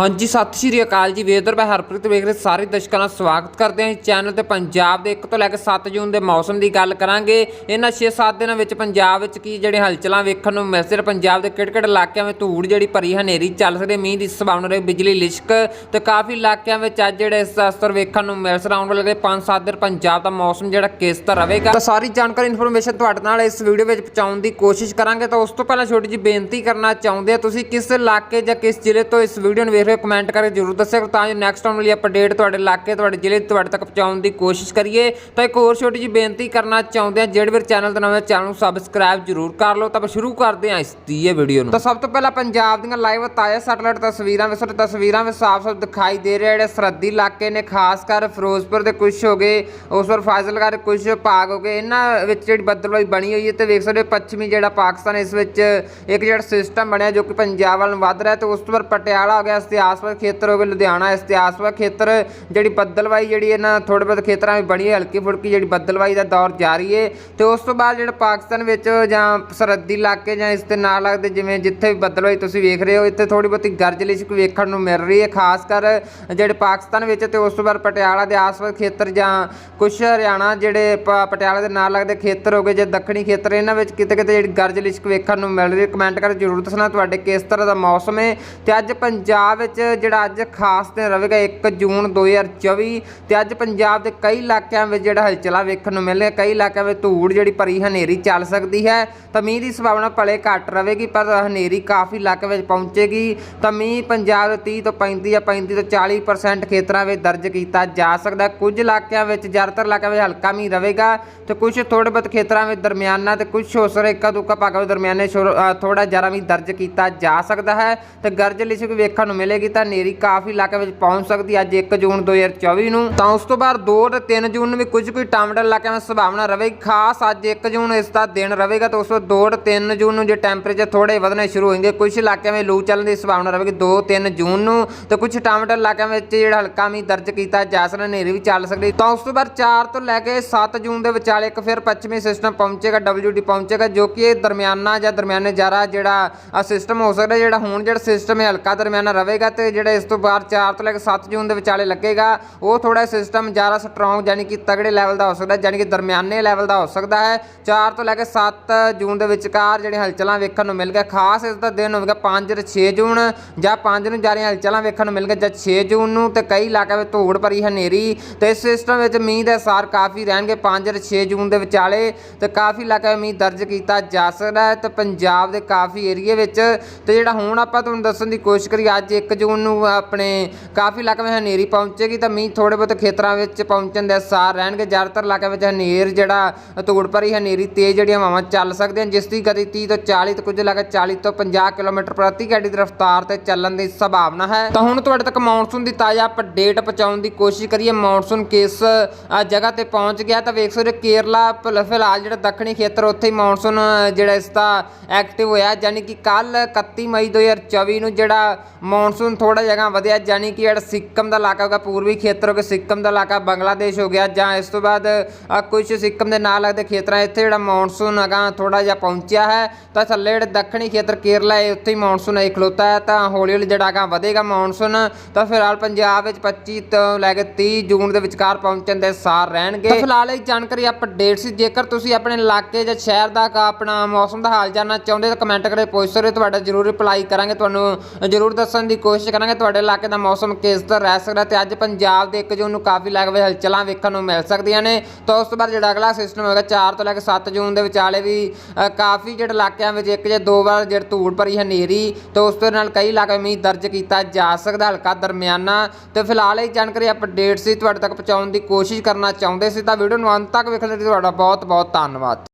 ਹਾਂਜੀ, ਸਤਿ ਸ਼੍ਰੀ ਅਕਾਲ ਜੀ। ਵੇਦਰ, ਮੈਂ ਹਰਪ੍ਰੀਤ ਵੇਖ ਰਹੇ। ਸਾਰੇ ਦਰਸ਼ਕਾਂ ਦਾ ਸਵਾਗਤ ਕਰਦੇ ਹਾਂ। ਇਸ ਚੈਨਲ ਤੇ ਪੰਜਾਬ ਦੇ 1 ਤੋਂ ਲੈ ਕੇ 7 ਜੂਨ ਦੇ ਮੌਸਮ ਦੀ ਗੱਲ ਕਰਾਂਗੇ। ਇਹਨਾਂ 6-7 ਦਿਨਾਂ ਵਿੱਚ ਪੰਜਾਬ ਵਿੱਚ ਕੀ ਜਿਹੜੇ ਹਲਚਲਾਂ ਵੇਖਣ ਨੂੰ ਮਿਲ ਪੰਜਾਬ ਦੇ ਕਿਹੜੇ-ਕਿਹੜੇ ਇਲਾਕਿਆਂ ਵਿੱਚ ਧੂੜ ਜਿਹੜੀ ਭਰੀ ਹਨੇਰੀ ਚੱਲ ਸਕਦੀ ਮੀਂਹ ਦੀ ਸੰਭਾਵਨਾ ਰਹੀ ਬਿਜਲੀ ਲਿਸ਼ਕ ਤੇ ਕਾਫੀ ਇਲਾਕਿਆਂ ਵਿੱਚ ਅੱਜ ਜਿਹੜੇ ਇਸ ਅਸਰ ਵੇਖਣ ਨੂੰ ਮਿਲ ਸਕਦਾ। ਆਉਣ ਵਾਲੇ 5-7 ਦਿਨ ਪੰਜਾਬ ਦਾ ਮੌਸਮ ਜਿਹੜਾ ਕਿਸ ਤਰ੍ਹਾਂ ਰਹੇਗਾ? ਤਾਂ ਸਾਰੀ ਜਾਣਕਾਰੀ ਇਨਫੋਰਮੇਸ਼ਨ ਤੁਹਾਡੇ ਨਾਲ ਇਸ ਵੀਡੀਓ ਵਿੱਚ ਪਹੁੰਚਾਉਣ ਦੀ ਕੋਸ਼ਿਸ਼ ਕਰਾਂਗੇ। ਤਾਂ ਉਸ ਤੋਂ ਪਹਿਲਾਂ ਛੋਟੀ ਜਿਹੀ ਬੇਨਤੀ ਕਰਨਾ ਚਾਹੁੰਦੇ ਆ ਤੁਸੀਂ ਕਿਸ ਇਲਾਕੇ ਜਾਂ ਕਿਸ ਜ਼ਿਲ੍ਹੇ ਤੋਂ ਇਸ ਵੀਡੀਓ ਨੂੰ ਵੇਖ ਰਹੇ ਕਮੈਂਟ ਕਰਕੇ ਜਰੂਰ ਦੱਸਿਆ ਕਰੋ ਤਾਂ ਜੋ ਨੈਕਸਟ ਆਉਣ ਵਾਲੀ ਅਪਡੇਟ ਤੁਹਾਡੇ ਇਲਾਕੇ, ਤੁਹਾਡੇ ਜ਼ਿਲ੍ਹੇ, ਤੁਹਾਡੇ ਤੱਕ ਪਹੁੰਚਾਉਣ ਦੀ ਕੋਸ਼ਿਸ਼ ਕਰੀਏ, ਤਾਂ ਇੱਕ ਹੋਰ ਛੋਟੀ ਜਿਹੀ ਬੇਨਤੀ ਕਰਨਾ ਚਾਹੁੰਦੇ ਆ ਜਿਹੜੇ ਵੀ ਚੈਨਲ ਤੇ ਨਵੇਂ ਚੈਨਲ ਨੂੰ ਸਬਸਕ੍ਰਾਈਬ ਜਰੂਰ ਕਰ ਲਓ। ਤਾਂ ਆਪਾਂ ਸ਼ੁਰੂ ਕਰਦੇ ਹਾਂ ਇਸ ਦੀ ਇਹ ਵੀਡੀਓ ਨੂੰ। ਤਾਂ ਸਭ ਤੋਂ ਪਹਿਲਾਂ ਪੰਜਾਬ ਦੀਆਂ ਲਾਈਵ ਤਾਜ਼ਾ ਸੈਟਲਾਈਟ ਤਸਵੀਰਾਂ ਵਿੱਚ ਤੁਹਾਨੂੰ ਤਸਵੀਰਾਂ ਵਿੱਚ ਸਾਫ਼-ਸਾਫ਼ ਦਿਖਾਈ ਦੇ ਰਿਹਾ। ਜਿਹੜੇ ਸਰਹੱਦੀ ਇਲਾਕੇ ਨੇ, ਖਾਸ ਕਰ ਫਿਰੋਜ਼ਪੁਰ ਦੇ ਕੁਝ ਹੋ ਗਏ, ਉਸ ਪਰ ਫਾਜ਼ਿਲਕਾ ਦੇ ਕੁਝ ਭਾਗ ਹੋ ਗਏ। ਇਹਨਾਂ ਵਿੱਚ ਜਿਹੜੀ ਬੱਦਲਵਾਈ ਬਣੀ ਹੋਈ ਹੈ ਤੇ ਵੇਖ ਸਕਦੇ ਹੋ ਪੱਛਮੀ ਜਿਹੜਾ ਪਾਕਿਸਤਾਨ ਇਸ ਵਿੱਚ ਇੱਕ ਜਿਹੜਾ ਸਿਸਟਮ ਬਣਿਆ ਜੋ ਕਿ ਪੰਜਾਬ ਵੱਲ ਨੂੰ ਵੱਧ ਰਿਹਾ ਤੇ ਉਸ ਤੋਂ ਬਾਅਦ ਪਟਿਆਲਾ ਹੋ ਗਿਆ ਇਸ ਆਸ-ਪਾਸ ਖੇਤਰ ਹੋਵੇ ਲੁਧਿਆਣਾ ਇਸ ਆਸ-ਪਾਸ ਖੇਤਰ, ਜਿਹੜੀ ਬੱਦਲਵਾਈ ਜਿਹੜੀ ਇਹਨਾਂ ਥੋੜੇ ਬਹੁਤ ਖੇਤਰਾਂ ਵਿੱਚ ਬਣੀ ਹੈ ਹਲਕੀ ਫੁਲਕੀ ਜਿਹੜੀ ਬੱਦਲਵਾਈ ਦਾ ਦੌਰ ਜਾਰੀ ਹੈ ਤੇ ਉਸ ਤੋਂ ਬਾਅਦ ਜਿਹੜਾ ਪਾਕਿਸਤਾਨ ਵਿੱਚ ਜਾਂ ਸਰਹੱਦੀ ਇਲਾਕੇ ਜਾਂ ਇਸ 'ਤੇ ਨਾਲ ਲੱਗਦੇ ਜਿਵੇਂ ਜਿੱਥੇ ਵੀ ਬੱਦਲਵਾਈ ਤੁਸੀਂ ਵੇਖ ਰਹੇ ਹੋ, ਇੱਥੇ ਥੋੜੀ ਬਹੁਤੀ ਗਰਜ ਲਿਸ਼ਕ ਵੇਖਣ ਨੂੰ ਮਿਲ ਰਹੀ ਹੈ, ਖਾਸ ਕਰ ਜਿਹੜੇ ਪਾਕਿਸਤਾਨ ਵਿੱਚ ਤੇ ਉਸ ਤੋਂ ਬਾਅਦ ਪਟਿਆਲਾ ਦੇ ਆਸ-ਪਾਸ ਖੇਤਰ ਜਾਂ ਕੁਛ ਹਰਿਆਣਾ ਜਿਹੜੇ ਪ- ਪਟਿਆਲਾ ਦੇ ਨਾਲ ਲੱਗਦੇ ਖੇਤਰ ਹੋ ਗਏ ਜਾਂ ਦੱਖਣੀ ਖੇਤਰ, ਇਹਨਾਂ ਵਿੱਚ ਕਿਤੇ ਕਿਤੇ ਜਿਹੜੀ ਗਰਜ ਲਿਸ਼ਕ ਵੇਖਣ ਨੂੰ ਮਿਲ ਰਹੀ ਹੈ। ਕਮੈਂਟ ਕਰਕੇ ਜ਼ਰੂਰ ਦੱਸਣਾ ਤੁਹਾਡੇ ਕਿਸ ਤਰ੍ਹਾਂ ਦਾ ਮੌਸਮ ਹੈ। ਤੇ ਅੱਜ ਪੰਜਾਬ ਵਿੱਚ ਜਿਹੜਾ ਅੱਜ ਖਾਸ ਦਿਨ ਰਹੇਗਾ 1 ਜੂਨ 2024 ਤੇ ਅੱਜ ਪੰਜਾਬ ਦੇ ਕਈ ਇਲਾਕਿਆਂ ਵਿੱਚ ਜਿਹੜਾ ਹਲਚਲਾ ਵੇਖਣ ਨੂੰ ਮਿਲਿਆ ਕਈ ਇਲਾਕਿਆਂ ਵਿੱਚ ਧੂੜ ਜਿਹੜੀ ਭਰੀ ਹਨੇਰੀ ਚੱਲ ਸਕਦੀ ਹੈ। ਤਾਂ ਮੀਂਹ ਦੀ ਸੰਭਾਵਨਾ ਭਲੇ ਘੱਟ ਰਹੇਗੀ, ਪਰ ਹਨੇਰੀ ਕਾਫੀ ਇਲਾਕੇ ਵਿੱਚ ਪਹੁੰਚੇਗੀ। ਤਾਂ ਮੀਂਹ ਪੰਜਾਬ ਦੇ 30 ਤੋਂ 35 ਜਾਂ 35 ਤੋਂ 40% ਖੇਤਰਾਂ ਵਿੱਚ ਦਰਜ ਕੀਤਾ ਜਾ ਸਕਦਾ ਕੁਝ ਇਲਾਕਿਆਂ ਵਿੱਚ, ਜ਼ਿਆਦਾਤਰ ਇਲਾਕਿਆਂ ਵਿੱਚ ਹਲਕਾ ਮੀਂਹ ਰਹੇਗਾ ਤੇ ਕੁਝ ਥੋੜੇ ਬਹੁਤ ਖੇਤਰਾਂ ਵਿੱਚ ਦਰਮਿਆਨਾ ਤੇ ਕੁਝ ਹੋ ਸਕਦਾ ਇੱਕਾ ਦੁੱਕਾ ਭਾਗਾਂ ਵਿੱਚ ਦਰਮਿਆਨੇ ਥੋੜਾ ਜ਼ਿਆਦਾ ਮੀਂਹ ਦਰਜ ਕੀਤਾ ਜਾ ਸਕਦਾ ਹੈ। ਤੇ ਗਰਜ ਲਿਸ਼ਕ ਵੇਖਣ ਨੂੰ ਮਿਲ ਮਿਲੇਗੀ ਤਾਂ ਹਨੇਰੀ ਕਾਫੀ ਇਲਾਕਿਆਂ ਵਿੱਚ ਪਹੁੰਚ ਸਕਦੀ ਹੈ ਅੱਜ 1 ਜੂਨ 2024 ਨੂੰ। ਤਾਂ ਉਸ ਤੋਂ ਬਾਅਦ 2 ਤੇ 3 ਜੂਨ ਨੂੰ ਵੀ ਕੁਝ ਕੁ ਟਾਮਡਰ ਇਲਾਕਿਆਂ ਵਿੱਚ ਸੰਭਾਵਨਾ ਰਹੇਗੀ। ਖਾਸ ਅੱਜ 1 ਜੂਨ ਇਸ ਦਾ ਦਿਨ ਰਹੇਗਾ ਤਾਂ ਉਸ ਤੋਂ 2 ਤੇ 3 ਜੂਨ ਨੂੰ ਜੇ ਟੈਂਪਰੇਚਰ ਥੋੜੇ ਵਧਣੇ ਸ਼ੁਰੂ ਹੋਣਗੇ, ਕੁਝ ਇਲਾਕਿਆਂ ਵਿੱਚ ਲੂ ਚੱਲਣ ਦੀ ਸੰਭਾਵਨਾ ਰਹੇਗੀ 2 3 ਜੂਨ ਨੂੰ ਤੇ ਕੁਝ ਟਾਮਡਰ ਇਲਾਕਿਆਂ ਵਿੱਚ ਜਿਹੜਾ ਹਲਕਾ ਮੀਂਹ ਦਰਜ ਕੀਤਾ ਜਾ ਸਕਦਾ ਹਨੇਰੀ ਵੀ ਚੱਲ ਸਕਦੀ। ਤਾਂ ਉਸ ਤੋਂ ਬਾਅਦ 4 ਤੋਂ ਲੈ ਕੇ 7 ਜੂਨ ਦੇ ਵਿਚਾਲੇ ਇੱਕ ਫਿਰ ਪੱਛਮੀ ਸਿਸਟਮ ਪਹੁੰਚੇਗਾ WD ਪਹੁੰਚੇਗਾ, ਜੋ ਕਿ ਇਹ ਦਰਮਿਆਨਾ ਜਾਂ ਦਰਮਿਆਨੇ ਜ਼ਿਆਦਾ ਜਿਹੜਾ ਸਿਸਟਮ ਹੋ ਸਕਦਾ, ਜਿਹੜਾ ਹੁਣ ਜਿਹੜਾ ਸਿਸਟਮ ਹੈ, ਹਲਕਾ ਦਰਮਿਆਨਾ ਰਹੇਗਾ। ਤੇ ਜਿਹੜਾ ਇਸ ਤੋਂ ਬਾਅਦ 4 ਤੋਂ ਲੈ ਕੇ 7 ਜੂਨ ਦੇ ਵਿਚਾਲੇ ਲੱਗੇਗਾ, ਉਹ ਥੋੜਾ ਸਿਸਟਮ ਜ਼ਿਆਦਾ ਸਟਰੋਂਗ ਯਾਨੀ ਕਿ ਤਗੜੇ ਲੈਵਲ ਦਾ ਹੋ ਸਕਦਾ ਯਾਨੀ ਕਿ ਦਰਮਿਆਨੇ ਲੈਵਲ ਦਾ ਹੋ ਸਕਦਾ ਹੈ। 4 ਤੋਂ ਲੈ ਕੇ 7 ਜੂਨ ਦੇ ਵਿਚਕਾਰ ਜਿਹੜੇ ਹਲਚਲਾਂ ਵੇਖਣ ਨੂੰ ਮਿਲ ਗਿਆ ਖਾਸ ਇਸ ਦਾ ਦਿਨ ਹੋਵੇਗਾ 5 ਤੇ 6 ਜੂਨ ਜਾਂ 5 ਨੂੰ ਜਾਰੀ ਹਲਚਲਾਂ ਵੇਖਣ ਨੂੰ ਮਿਲ ਗਿਆ ਜਾਂ 6 ਜੂਨ ਨੂੰ ਤੇ ਕਈ ਇਲਾਕਿਆਂ ਵਿੱਚ ਧੂੜ ਭਰੀ ਹਨੇਰੀ ਤੇ ਇਸ ਸਿਸਟਮ ਵਿੱਚ ਮੀਂਹ ਦੇ ਅਸਾਰ ਕਾਫੀ ਰਹਿਣਗੇ 5 ਤੇ 6 ਜੂਨ ਦੇ ਵਿਚਾਲੇ ਤੇ ਕਾਫੀ ਇਲਾਕਿਆਂ ਵਿੱਚ ਮੀਂਹ ਦਰਜ ਕੀਤਾ ਜਾ ਸਕਦਾ ਹੈ ਤੇ ਪੰਜਾਬ ਦੇ ਕਾਫੀ ਏਰੀਏ ਵਿੱਚ ਤੇ ਜਿਹੜਾ ਹੁਣ ਆਪਾਂ ਤੁਹਾਨੂੰ ਦੱਸਣ ਦੀ ਕੋਸ਼ਿਸ਼ ਕਰੀ ਅੱਜ ਇੱਕ 1 ਜੂਨ ਨੂੰ ਆਪਣੇ ਕਾਫੀ ਇਲਾਕਿਆਂ ਵਿੱਚ ਹਨੇਰੀ ਪਹੁੰਚੇਗੀ ਤਾਂ ਮੀਂਹ ਥੋੜੇ ਬਹੁਤ ਖੇਤਰਾਂ ਵਿੱਚ ਪਹੁੰਚਣ ਦੇ ਅਸਾਰ ਰਹਿਣਗੇ। ਜ਼ਿਆਦਾਤਰ ਇਲਾਕਿਆਂ ਵਿੱਚ ਹਨੇਰ ਜਿਹੜਾ ਧੂੜ ਭਰੀ ਹਨੇਰੀ ਤੇਜ਼ ਜਿਹੜੀਆਂ ਹਵਾਵਾਂ ਚੱਲ ਸਕਦੀਆਂ ਜਿਸ ਦੀ ਗਤੀ 30 ਤੋਂ 40 ਤੇ ਕੁਝ ਇਲਾਕੇ 40 ਤੋਂ 50 ਕਿਲੋਮੀਟਰ ਪ੍ਰਤੀ ਘੰਟੇ ਦੀ ਰਫ਼ਤਾਰ ਤੇ ਚੱਲਣ ਦੀ ਸੰਭਾਵਨਾ ਹੈ। ਤਾਂ ਹੁਣ ਤੁਹਾਡੇ ਤੱਕ ਮੌਨਸੂਨ ਦੀ ਤਾਜ਼ਾ ਅਪਡੇਟ ਪਹੁੰਚਾਉਣ ਦੀ ਕੋਸ਼ਿਸ਼ ਕਰੀਏ। ਮੌਨਸੂਨ ਕਿਸ ਜਗ੍ਹਾ ਤੇ ਪਹੁੰਚ ਗਿਆ ਤਾਂ ਵੇਖ ਸਕਦੇ ਹੋ ਕੇਰਲਾ ਫਿਲ- ਫਿਲਹਾਲ ਜਿਹੜਾ ਦੱਖਣੀ ਖੇਤਰ, ਉੱਥੇ ਹੀ ਮੌਨਸੂਨ ਜਿਹੜਾ ਇਸ ਦਾ ਐਕਟਿਵ ਹੋਇਆ, ਯਾਨੀ ਕਿ ਕੱਲ 31 ਮਈ 2024 ਨੂੰ ਜਿਹੜਾ ਮੌਨਸੂਨ ਥੋੜਾ ਜਗ੍ਹਾ ਵਧਿਆ ਯਾਨੀ ਕਿ ਜਿਹੜਾ ਸਿੱਕਮ ਦਾ ਇਲਾਕਾ ਹੋਗਾ ਪੂਰਬੀ ਖੇਤਰ ਹੋ ਗਿਆ ਸਿੱਕਮ ਦਾ ਇਲਾਕਾ ਬੰਗਲਾਦੇਸ਼ ਹੋ ਗਿਆ ਜਾਂ ਇਸ ਤੋਂ ਬਾਅਦ ਅ, ਕੁਝ ਸਿੱਕਮ ਦੇ ਨਾਲ ਲੱਗਦੇ ਖੇਤਰਾਂ ਇੱਥੇ ਜਿਹੜਾ ਮੌਨਸੂਨ ਹੈਗਾ ਥੋੜਾ ਜਿਹਾ ਪਹੁੰਚਿਆ ਹੈ। ਤਾਂ ਥੱਲੇ ਜਿਹੜੇ ਦੱਖਣੀ ਖੇਤਰ ਕੇਰਲਾ ਹੈ ਉੱਥੇ ਹੀ ਮੌਨਸੂਨ ਹੈ ਖਲੋਤਾ ਹੈ। ਤਾਂ ਹੌਲੀ ਹੌਲੀ ਜਿਹੜਾ ਹੈਗਾ ਵਧੇਗਾ ਮੌਨਸੂਨ। ਤਾਂ ਫਿਲਹਾਲ ਪੰਜਾਬ ਵਿੱਚ 25 ਤੋਂ ਲੈ ਕੇ 30 ਜੂਨ ਦੇ ਵਿਚਕਾਰ ਪਹੁੰਚਣ ਦੇ ਸਾਰ ਰਹਿਣਗੇ। ਤਾਂ ਫਿਲਹਾਲ ਇਹ ਜਾਣਕਾਰੀ ਅਪਡੇਟ ਸੀ। ਜੇਕਰ ਤੁਸੀਂ ਆਪਣੇ ਇਲਾਕੇ ਜਾਂ ਸ਼ਹਿਰ ਦਾ ਆਪਣਾ ਮੌਸਮ ਦਾ ਹਾਲ ਜਾਣਨਾ ਚਾਹੁੰਦੇ ਤਾਂ ਕਮੈਂਟ ਕਰਕੇ ਪੁੱਛ ਸਕਦੇ ਹੋ, ਤੁਹਾਡਾ ਜ਼ਰੂਰ ਰਿਪਲਾਈ ਕਰਾਂਗੇ। ਤੁਹਾਨੂੰ ਜ਼ਰੂਰ ਦੱਸਣ ਦੀ ਕੋਸ਼ਿਸ਼ ਕਰਾਂਗੇ ਤੁਹਾਡੇ ਇਲਾਕੇ ਦਾ ਮੌਸਮ ਕਿਸ ਤਰ੍ਹਾਂ ਰਹਿ ਸਕਦਾ ਤੇ ਅੱਜ ਪੰਜਾਬ ਦੇ 1 ਜੂਨ ਨੂੰ ਕਾਫੀ ਲੱਗ ਹਲਚਲਾਂ ਵੇਖਣ ਨੂੰ ਮਿਲ ਸਕਦੀਆਂ ਨੇ। ਤਾਂ ਉਸ ਤੋਂ ਬਾਅਦ ਜਿਹੜਾ ਅਗਲਾ ਸਿਸਟਮ ਹੋਏਗਾ 4 ਤੋਂ ਲੈ ਕੇ 7 ਜੂਨ ਦੇ ਵਿਚਾਲੇ ਵੀ ਕਾਫੀ ਜਿਹੜੇ ਇਲਾਕਿਆਂ ਵਿੱਚ ਇੱਕ ਜਾਂ ਦੋ ਵਾਰ ਜਿਹੜਾ ਧੂੜ ਭਰੀ ਹਨੇਰੀ ਤੇ ਉਸ ਤੋਂ ਨਾਲ ਕਈ ਇਲਾਕੇ ਮੀਂਹ ਦਰਜ ਕੀਤਾ ਜਾ ਸਕਦਾ ਹਲਕਾ ਦਰਮਿਆਨਾ। ਤੇ ਫਿਲਹਾਲ ਇਹ ਜਾਣਕਾਰੀ ਅਪਡੇਟ ਸੀ, ਤੁਹਾਡੇ ਤੱਕ ਪਹੁੰਚਾਉਣ ਦੀ ਕੋਸ਼ਿਸ਼ ਕਰਨਾ ਚਾਹੁੰਦੇ ਸੀ ਤਾਂ ਵੀਡੀਓ ਨੂੰ ਅੰਤ ਤੱਕ ਵੇਖਣ ਲਈ ਤੁਹਾਡਾ ਬਹੁਤ ਬਹੁਤ ਧੰਨਵਾਦ।